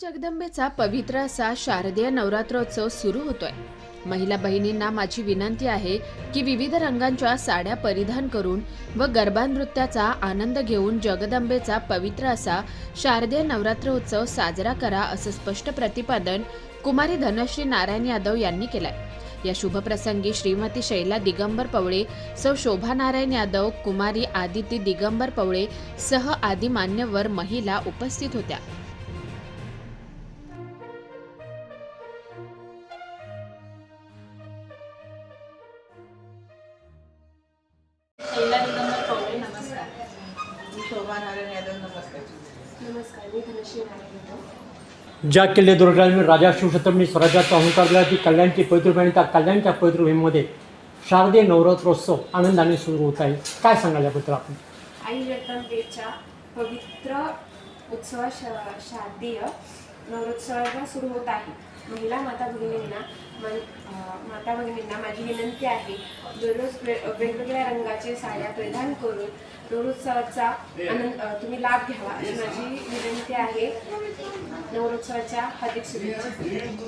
जगदंबेचा पवित्र असा शारदीय नवरात्रोत्सव सुरू होतोय. महिला बहिणींना माझी विनंती आहे की विविध रंगांच्या साड्या परिधान करून व गरबा नृत्याचा आनंद घेऊन जगदंबेचा पवित्र असा शारदीय नवरात्र उत्सव साजरा करा असं स्पष्ट प्रतिपादन कुमारी धनश्री नारायण यादव यांनी केलंय. या शुभप्रसंगी श्रीमती शैला दिगंबर पवळे सौ शोभा नारायण यादव कुमारी आदिती दिगंबर पवळे सह आदी मान्यवर महिला उपस्थित होत्या. दिगंबर पवळे नमस्कार. मी शोभा नारायण यादव नमस्कार. नमस्कार मी धनश्री नारायण यादव. ज्या किल्ले दुर्गाने राजा शिवछत्रपती स्वराज्याचा अहंकार दिला ती कल्याणची पवित्रभूमी त्या कल्याणच्या पवित्रभूमीमध्ये शारदीय नवरात्रोत्सव आनंदाने सुरू होत आहे. काय सांगाल याबद्दल आपण? आई जगदंबेच्या पवित्र उत्सव श शारदीय. नवरोत्सवाला सुरू होत आहे. महिला माता भगिनींना मन माता भगिनींना माझी विनंती आहे दररोज वेगवेगळ्या रंगाचे साड्या परिधान करून नवरोत्सवाचा आनंद तुम्ही लाभ घ्यावा अशी माझी विनंती आहे. नवरोत्सवाच्या हार्दिक शुभेच्छा.